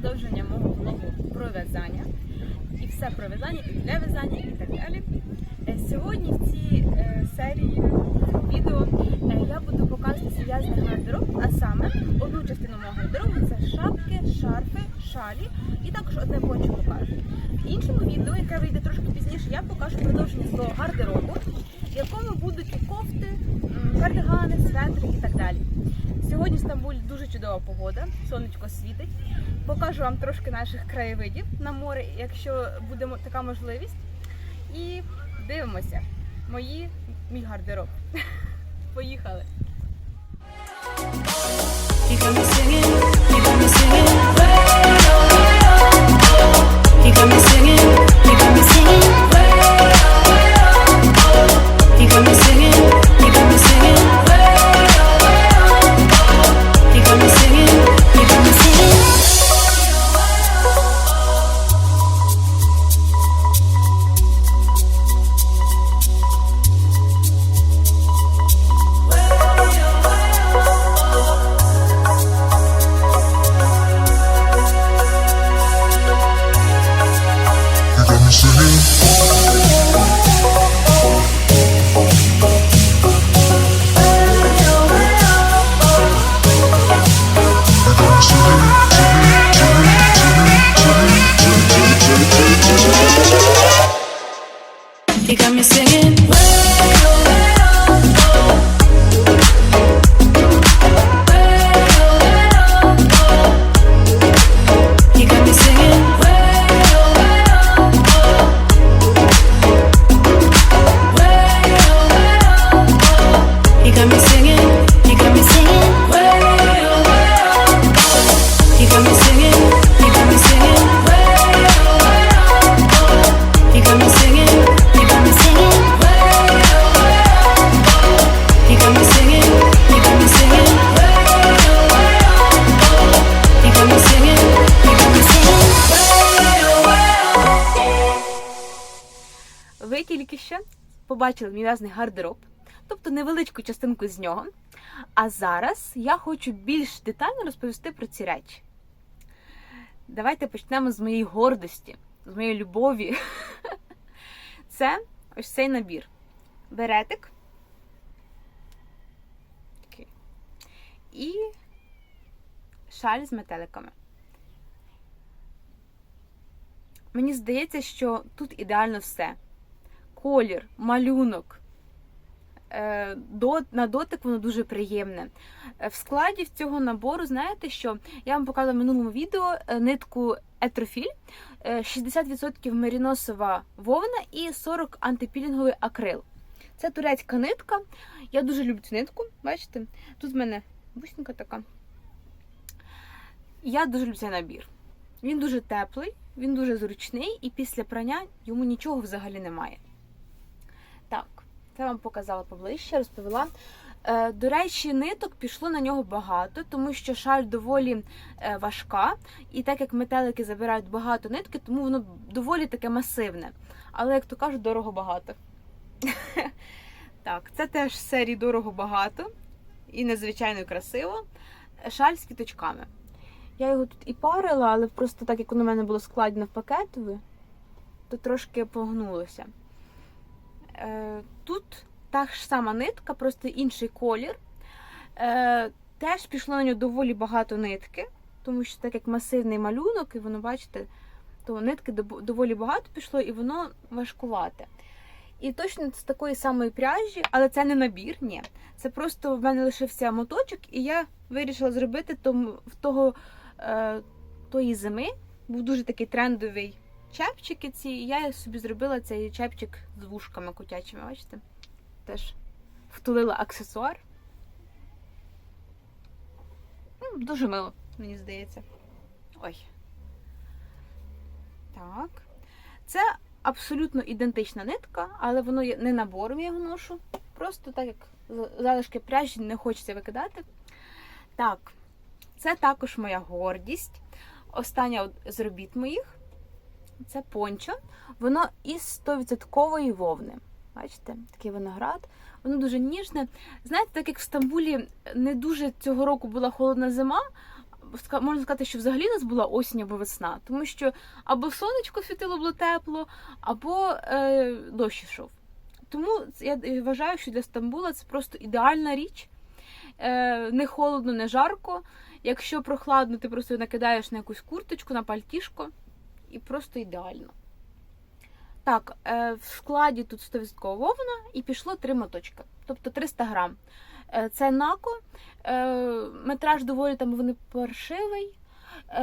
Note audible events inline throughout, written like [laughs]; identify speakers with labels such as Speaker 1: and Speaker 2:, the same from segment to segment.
Speaker 1: продовження мого влогу про в'язання. І все про в'язання, і для в'язання, і так далі. Е, Сьогодні в цій е, серії відео е, я буду показувати свій гардероб, а саме одну частину мого гардеробу це шапки, шарфи, шалі і також одне пончо покажу. В іншому відео, яке вийде трошки пізніше, я покажу продовження свого гардеробу, в якому будуть кофти, кардигани, светри і так далі. Сьогодні в Стамбулі дуже чудова погода, сонечко світить. Покажу вам трошки наших краєвидів на море, якщо буде така можливість. І дивимося. Мої мій гардероб. [laughs] Поїхали! Тільки що побачили мій в'язаний гардероб, тобто невеличку частинку з нього. А зараз я хочу більш детально розповісти про ці речі. Давайте почнемо з моєї гордості, з моєї любові. [laughs] Це ось цей набір. Беретик. І шаль з метеликами. Мені здається, що тут ідеально все колір, малюнок. Е, На дотик воно дуже приємне. Е, В складі цього набору, знаєте що? Я вам показала в минулому відео е, нитку етрофіль, е, 60% меріносова вовна і 40 антипілінговий акрил. Це турецька нитка. Я дуже люблю цю нитку, бачите? Тут в мене бусинка така. Я дуже люблю цей набір. Він дуже теплий, він дуже зручний, і після прання йому нічого взагалі немає. Це вам показала поближче, розповіла. Е, До речі, ниток пішло на нього багато, тому що шаль доволі е, важка, і так як метелики забирають багато нитки, тому воно доволі таке масивне. Але, як то кажуть, дорого багато. [laughs] Так, це теж серії дорого багато і незвичайно красиво. Шаль з квіточками. Я його тут і парила, але просто так як воно в мене було складено в пакетові, то трошки погнулося. Е, Тут та ж сама нитка, просто інший колір. Е, Теж пішло на нього доволі багато нитки, тому що так як масивний малюнок, і воно, бачите, то нитки доволі багато пішло, і воно важкувате. І точно з такої самої пряжі, але це не набір, ні. Це просто в мене лишився моточок, і я вирішила зробити в того, е, тої зими. Був дуже такий трендовий чепчики ці. І я собі зробила цей чепчик з вушками котячими, бачите? Теж втулила аксесуар. М, Дуже мило, мені здається. Ой. Так. Це абсолютно ідентична нитка, але воно не набором я його ношу. Просто так як залишки пряжі не хочеться викидати. Так, це також моя гордість. Остання з робіт моїх. Це пончо. Воно із 100% вовни. Бачите, такий виноград. Воно дуже ніжне. Знаєте, так як в Стамбулі не дуже цього року була холодна зима, можна сказати, що взагалі у нас була осінь або весна, тому що або сонечко світило було тепло, або е, дощ йшов. Тому я вважаю, що для Стамбула це просто ідеальна річ. Е, не холодно, не жарко. Якщо прохладно, ти просто накидаєш на якусь курточку, на пальтішко, і просто ідеально. Так, е, в складі тут 100% вовна і пішло три моточки, тобто 300 грам. Е, це нако, е, метраж доволі там вони паршивий.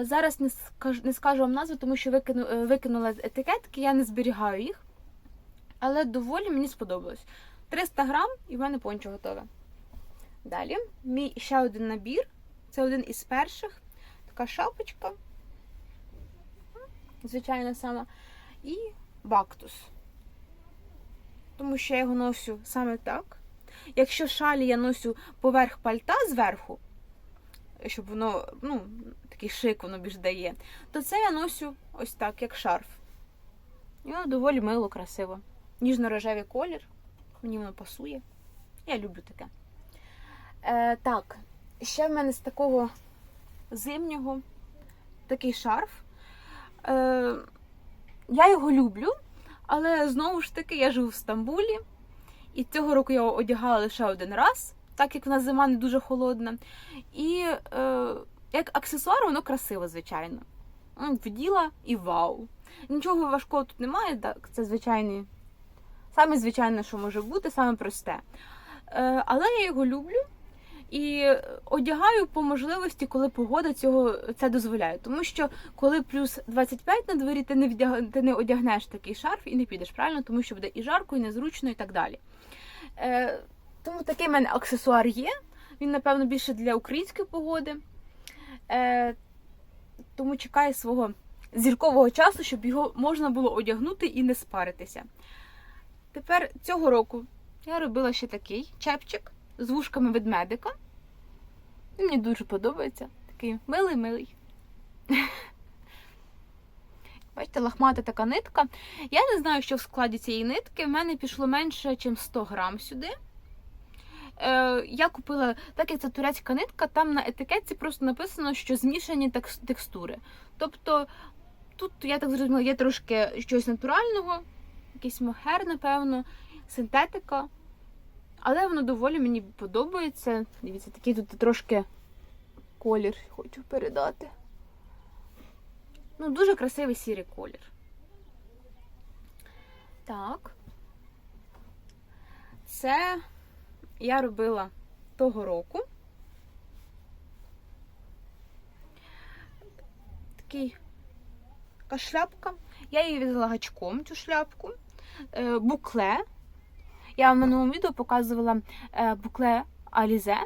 Speaker 1: Зараз не скажу, не скажу вам назву, тому що викину, викинула етикетки, я не зберігаю їх. Але доволі мені сподобалось. 300 грам і в мене пончо готове. Далі, мій ще один набір. Це один із перших. Така шапочка. Звичайна сама. І бактус. Тому що я його носю саме так. Якщо шалі я носю поверх пальта зверху, щоб воно, ну, такий шик воно більш дає, то це я носю ось так, як шарф. І воно доволі мило, красиво. Ніжно-рожевий колір. Мені воно пасує. Я люблю таке. Е, так, ще в мене з такого зимнього такий шарф. Е, я його люблю, але знову ж таки я живу в Стамбулі. І цього року я його одягала лише один раз, так як в нас зима не дуже холодна. І е, як аксесуар воно красиво, звичайно. Вділа і вау. Нічого важкого тут немає, так, це звичайний. Саме звичайне, що може бути, саме просте. Е, але я його люблю і одягаю по можливості, коли погода цього це дозволяє. Тому що коли плюс 25 на дворі, ти не вдяг... ти не одягнеш такий шарф і не підеш, правильно? Тому що буде і жарко, і незручно, і так далі. Е, тому такий в мене аксесуар є. Він, напевно, більше для української погоди. Е, тому чекає свого зіркового часу, щоб його можна було одягнути і не спаритися. Тепер цього року я робила ще такий чепчик з вушками ведмедика. Мені дуже подобається. Такий милий-милий. [laughs] Бачите, лахмата така нитка. Я не знаю, що в складі цієї нитки. В мене пішло менше, ніж 100 грам сюди. Е, я купила, так як це турецька нитка, там на етикетці просто написано, що змішані текстури. Тобто тут, я так зрозуміла, є трошки щось натурального, якийсь мохер, напевно, синтетика. Але воно доволі мені подобається. Дивіться, такий тут трошки колір хочу передати. Ну, дуже красивий сірий колір. Так. Це я робила того року. Такий така шляпка. Я її в'язала гачком, цю шляпку. Е, букле. Я в минулому відео показувала е, букле Алізе.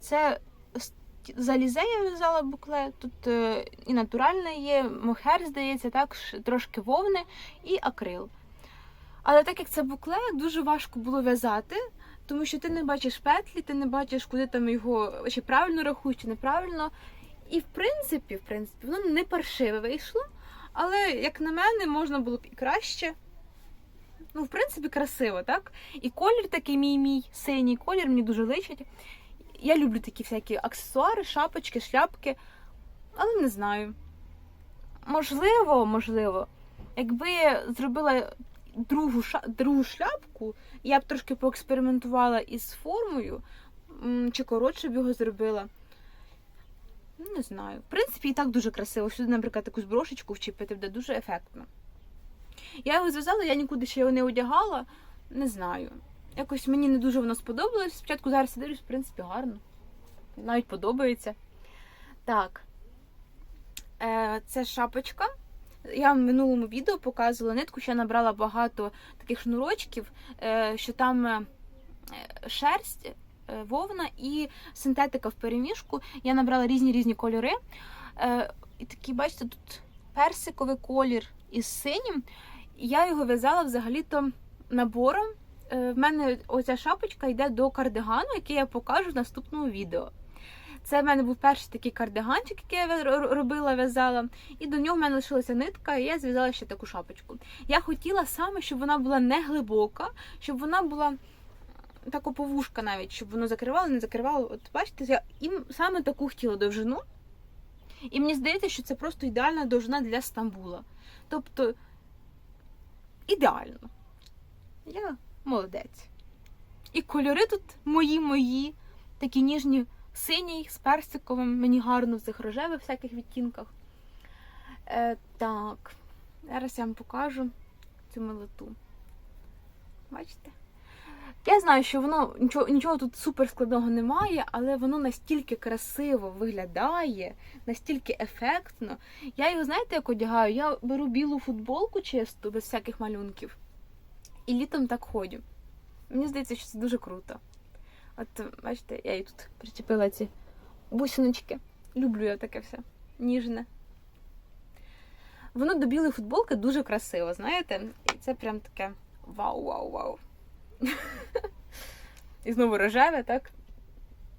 Speaker 1: Це з- з Алізе я в'язала букле. Тут е, і натуральне є, мохер, здається, так, трошки вовни і акрил. Але так як це букле, дуже важко було в'язати, тому що ти не бачиш петлі, ти не бачиш, куди там його чи правильно рахуєш, чи неправильно. І в принципі, в принципі, воно не паршиве вийшло. Але, як на мене, можна було б і краще. Ну, в принципі, красиво, так? І колір такий мій мій синій колір мені дуже личить. Я люблю такі всякі аксесуари, шапочки, шляпки, але не знаю. Можливо, можливо, якби я зробила другу, ша... другу шляпку, я б трошки поекспериментувала із формою, чи коротше б його зробила. Не знаю. В принципі, і так дуже красиво. Сюди, наприклад, якусь брошечку вчепити буде дуже ефектно. Я його зв'язала, я нікуди ще його не одягала. Не знаю. Якось мені не дуже воно сподобалось. Спочатку зараз я дивлюсь, в принципі, гарно. Навіть подобається. Так. Е, це шапочка. Я в минулому відео показувала нитку, що я набрала багато таких шнурочків, е, що там е, шерсть, е, вовна і синтетика в переміжку. Я набрала різні різні кольори. Е, І такий, бачите, тут персиковий колір із синім. Я його в'язала взагалі-то набором. Е, В мене оця шапочка йде до кардигану, який я покажу в наступному відео. Це в мене був перший такий кардиганчик, який я робила, в'язала. І до нього в мене лишилася нитка, і я зв'язала ще таку шапочку. Я хотіла саме, щоб вона була не глибока, щоб вона була така повушка навіть, щоб воно закривало, не закривало. От бачите, я їм саме таку хотіла довжину. І мені здається, що це просто ідеальна довжина для Стамбула. Тобто, ідеально. Я молодець. І кольори тут мої мої, такі ніжні, синій з персиковим, мені гарно в цих рожевих всяких відтінках. Е, так, зараз я вам покажу цю милоту. Бачите? Я знаю, що воно нічого, нічого тут супер складного немає, але воно настільки красиво виглядає, настільки ефектно. Я його, знаєте, як одягаю? Я беру білу футболку чисту, без всяких малюнків, і літом так ходю. Мені здається, що це дуже круто. От, бачите, я їй тут причепила ці бусиночки. Люблю я таке все. Ніжне. Воно до білої футболки дуже красиво, знаєте? І це прям таке вау-вау-вау. І знову рожеве, так?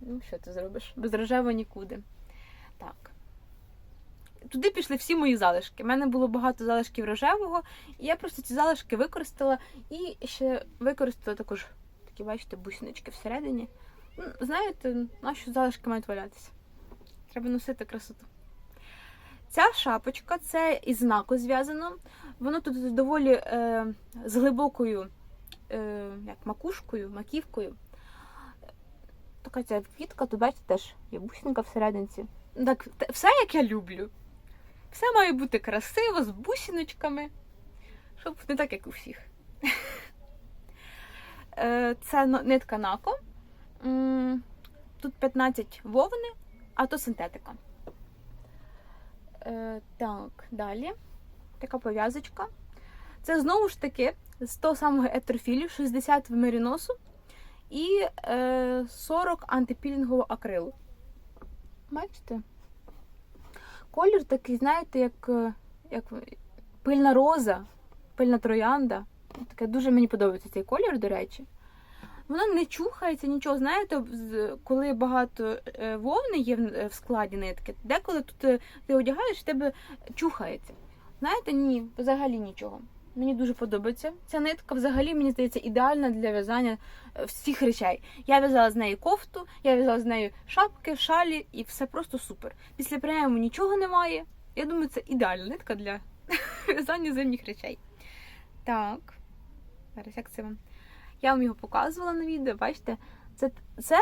Speaker 1: Ну, що ти зробиш? Без рожевого нікуди. Так. Туди пішли всі мої залишки. У мене було багато залишків рожевого, і я просто ці залишки використала і ще використала також такі, бачите, бусиночки всередині. Ну, знаєте, наші залишки мають валятися. Треба носити красоту. Ця шапочка це із знаку зв'язано. Воно тут доволі е, з глибокою е, як макушкою, маківкою. Така ця квітка, тут бачите, теж є бусинка всерединці. Так, все як я люблю. Все має бути красиво, з бусиночками, щоб не так, як у всіх. [laughs] Е, Це нитка Нако. Тут 15 вовни, а то синтетика. Е, Так, далі. Така пов'язочка. Це знову ж таки з того самого етрофілю, 60 в меріносу і е, 40 антипілінгового акрилу. Бачите? Колір такий, знаєте, як, е, як пильна роза, пильна троянда. Таке дуже мені подобається цей колір, до речі. Воно не чухається, нічого. Знаєте, коли багато е, вовни є в складі нитки, деколи тут е, ти одягаєш, в тебе чухається. Знаєте, ні, взагалі нічого. Мені дуже подобається. Ця нитка взагалі, мені здається, ідеальна для в'язання е, всіх речей. Я в'язала з неї кофту, я в'язала з нею шапки, шалі, і все просто супер. Після прийому нічого немає. Я думаю, це ідеальна нитка для [laughs] в'язання зимніх речей. Так. Зараз як це вам? Я вам його показувала на відео, бачите? Це, це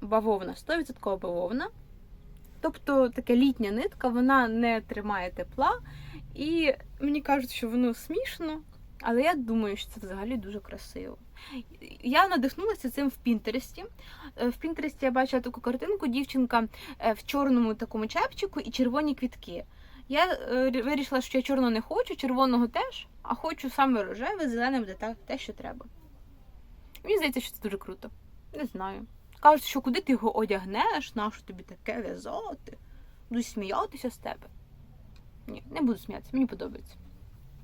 Speaker 1: бавовна, 100% бавовна. Тобто така літня нитка, вона не тримає тепла. І мені кажуть, що воно смішно, але я думаю, що це взагалі дуже красиво. Я надихнулася цим в Пінтересті. Е, В Пінтересті я бачила таку картинку, дівчинка е, в чорному такому чепчику і червоні квітки. Я е, вирішила, що я чорного не хочу, червоного теж, а хочу саме рожеве, зелене буде те, те, що треба. Мені здається, що це дуже круто. Не знаю. Кажуть, що куди ти його одягнеш, нащо тобі таке в'язати? Буду сміятися з тебе. Ні, не буду сміятися, мені подобається.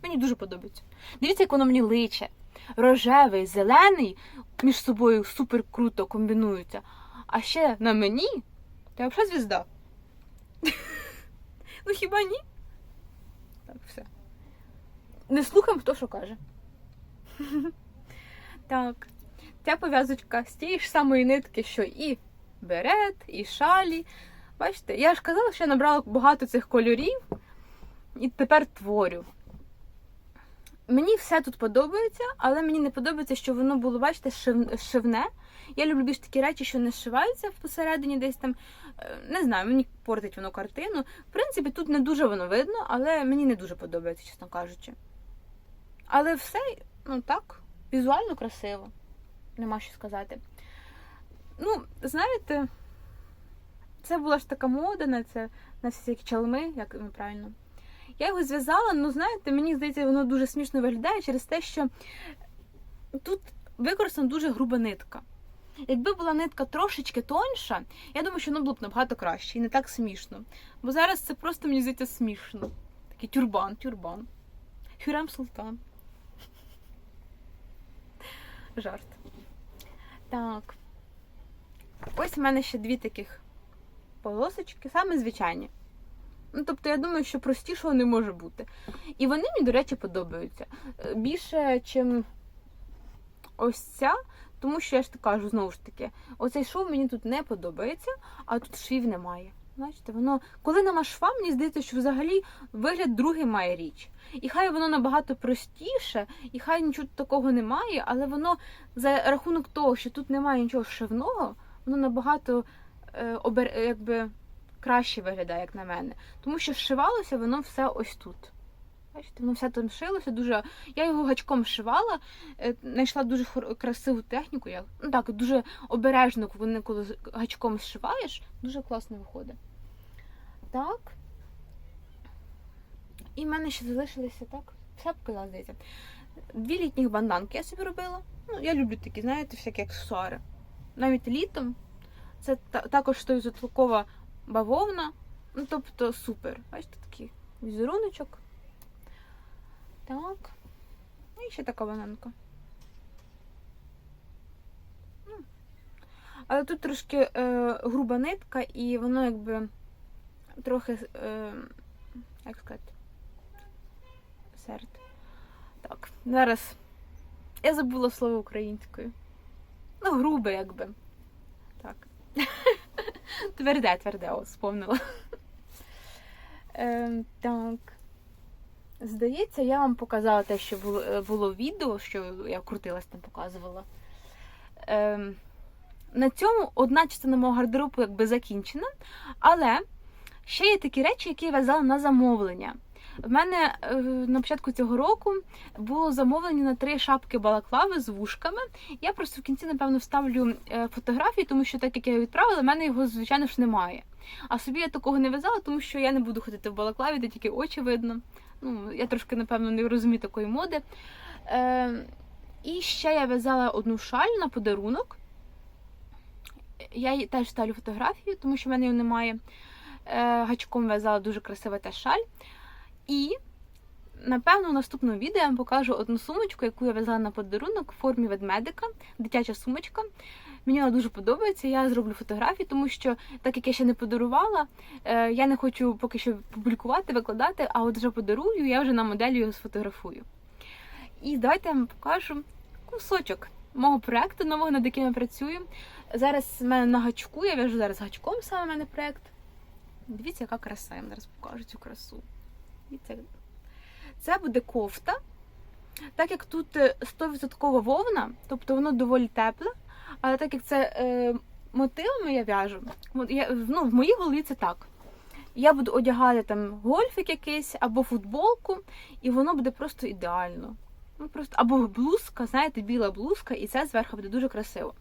Speaker 1: Мені дуже подобається. Дивіться, як воно мені личе. Рожевий, зелений між собою супер круто комбінуються. А ще на мені та взагалі звізда. [laughs] ну хіба ні? Так, все. Не слухаємо, хто що каже. так. Ця пов'язочка з тієї ж самої нитки, що і берет, і шалі. Бачите, я ж казала, що я набрала багато цих кольорів і тепер творю. Мені все тут подобається, але мені не подобається, що воно було, бачите, шив- шивне. Я люблю більш такі речі, що не зшиваються посередині, десь там. е, Не знаю, мені портить воно картину. В принципі, тут не дуже воно видно, але мені не дуже подобається, чесно кажучи. Але все, ну так, візуально красиво. Нема що сказати. Ну, знаєте, це була ж така мода на це, на всі ці чалми, як правильно. Я його зв'язала, ну знаєте, мені здається, воно дуже смішно виглядає через те, що тут використана дуже груба нитка. Якби була нитка трошечки тоньша, я думаю, що воно було б набагато краще і не так смішно. Бо зараз це просто мені здається смішно. Такий тюрбан, тюрбан. Хюрем Султан. Жарт. Так. Ось в мене ще дві таких полосочки, саме звичайні. Ну, тобто, я думаю, що простішого не може бути. І вони мені, до речі, подобаються. Е, Більше, чим ось ця, тому що я ж кажу знову ж таки, оцей шов мені тут не подобається, а тут швів немає. Бачите, воно, коли нема шва, мені здається, що взагалі вигляд другий має річ. І хай воно набагато простіше, і хай нічого такого немає, але воно за рахунок того, що тут немає нічого шивного, воно набагато е, обер, якби, краще виглядає, як на мене. Тому що шивалося воно все ось тут. Бачите, воно все там шилося дуже. Я його гачком шивала, е, знайшла дуже красиву техніку. Я, ну так, дуже обережно, вони коли гачком зшиваєш, дуже класно виходить. Так. І в мене ще залишилися так. Все показала, здається. Дві літніх банданки я собі робила. Ну, я люблю такі, знаєте, всякі аксесуари. Навіть літом. Це та- також 100% бавовна. Ну, тобто супер. Бачите, такий візеруночок. Так. Ну, і ще така бананка. Ну. Але тут трошки е, груба нитка, і воно якби трохи, е, як сказати, серд. Так, зараз я забула слово українською. Ну, грубе, якби. Так. [laughs] Тверде, тверде, о, сповнила. [laughs] Ем, так. Здається, я вам показала те, що було, е, було відео, що я крутилась там, показувала. Ем, на цьому одна частина мого гардеробу якби закінчена, але ще є такі речі, які я в'язала на замовлення. В мене е, на початку цього року було замовлення на три шапки балаклави з вушками. Я просто в кінці, напевно, вставлю е, фотографії, тому що так як я його відправила, в мене його, звичайно ж, немає. А собі я такого не в'язала, тому що я не буду ходити в балаклаві, де тільки очі видно. Ну, я трошки, напевно, не розумію такої моди. Е, і ще я в'язала одну шаль на подарунок. Я теж ставлю фотографію, тому що в мене його немає. Е, гачком в'язала дуже красива та шаль. І, напевно, в наступному відео я вам покажу одну сумочку, яку я в'язала на подарунок в формі ведмедика, дитяча сумочка. Мені вона дуже подобається. Я зроблю фотографії, тому що, так як я ще не подарувала, е, я не хочу поки що публікувати, викладати, а от вже подарую, я вже на моделі його сфотографую. І давайте я вам покажу кусочок мого проекту нового, над яким я працюю. Зараз в мене на гачку, я в'яжу зараз гачком саме в мене проект. Дивіться, яка краса, я вам зараз покажу цю красу. Це буде кофта. Так як тут е, 100% вовна, тобто воно доволі тепле, але так як це е, мотивами я в'яжу, я, ну, в моїй голові це так. Я буду одягати там гольфик якийсь або футболку, і воно буде просто ідеально. Ну, просто, або блузка, знаєте, біла блузка, і це зверху буде дуже красиво.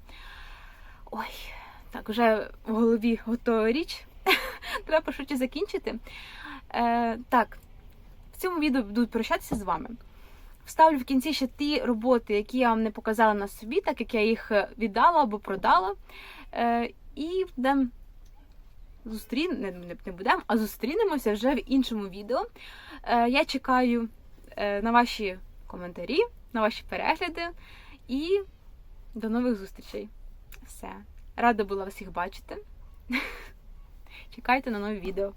Speaker 1: Ой, так, вже в голові готова річ. [laughs] Треба швидше закінчити. Е, так, цьому відео буду прощатися з вами. Вставлю в кінці ще ті роботи, які я вам не показала на собі, так як я їх е, віддала або продала. Е, і будемо зустрін... не, будемо, а зустрінемося вже в іншому відео. Е, я чекаю на ваші коментарі, на ваші перегляди і до нових зустрічей. Все. Рада була всіх бачити. [laughs] Чекайте на нові відео.